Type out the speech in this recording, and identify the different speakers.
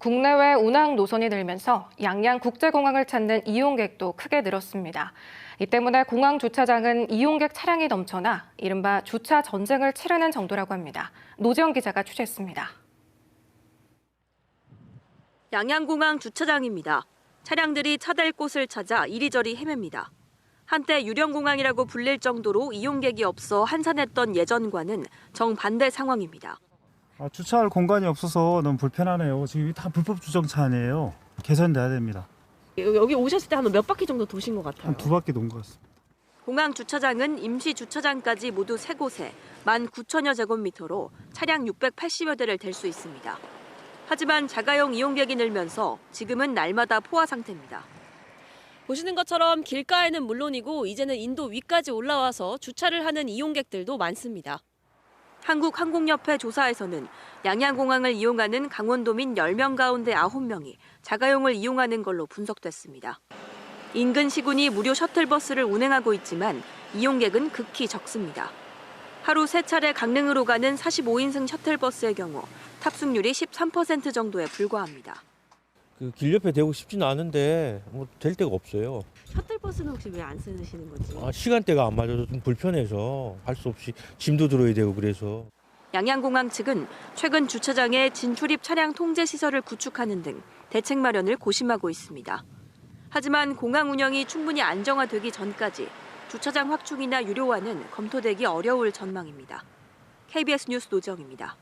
Speaker 1: 국내외 운항 노선이 늘면서 양양 국제공항을 찾는 이용객도 크게 늘었습니다. 이 때문에 공항 주차장은 이용객 차량이 넘쳐나 이른바 주차 전쟁을 치르는 정도라고 합니다. 노재영 기자가 취재했습니다.
Speaker 2: 양양공항 주차장입니다. 차량들이 차댈 곳을 찾아 이리저리 헤맵니다. 한때 유령공항이라고 불릴 정도로 이용객이 없어 한산했던 예전과는 정반대 상황입니다.
Speaker 3: 아, 주차할 공간이 없어서 너무 불편하네요. 지금 이다 불법 주정차 아니에요. 개선돼야 됩니다.
Speaker 4: 여기 오셨을 때 한 몇 바퀴 정도 도신 것 같아요.
Speaker 3: 한 두 바퀴 논 것 같습니다.
Speaker 2: 공항 주차장은 임시 주차장까지 모두 세 곳에 19,000여 제곱미터로 차량 680여 대를 댈 수 있습니다. 하지만 자가용 이용객이 늘면서 지금은 날마다 포화 상태입니다.
Speaker 4: 보시는 것처럼 길가에는 물론이고 이제는 인도 위까지 올라와서 주차를 하는 이용객들도 많습니다.
Speaker 2: 한국항공협회 조사에서는 양양공항을 이용하는 강원도민 10명 가운데 9명이 자가용을 이용하는 걸로 분석됐습니다. 인근 시군이 무료 셔틀버스를 운행하고 있지만 이용객은 극히 적습니다. 하루 세 차례 강릉으로 가는 45인승 셔틀버스의 경우 탑승률이 13% 정도에 불과합니다.
Speaker 5: 그 길 옆에 대고 싶지는 않은데 뭐 될 데가 없어요.
Speaker 4: 셔틀버스는 혹시 왜 안 쓰시는 건지?
Speaker 5: 아, 시간대가 안 맞아서 좀 불편해서 할 수 없이 짐도 들어야 되고 그래서
Speaker 2: 양양공항 측은 최근 주차장에 진출입 차량 통제 시설을 구축하는 등 대책 마련을 고심하고 있습니다. 하지만 공항 운영이 충분히 안정화되기 전까지 주차장 확충이나 유료화는 검토되기 어려울 전망입니다. KBS 뉴스 노정입니다.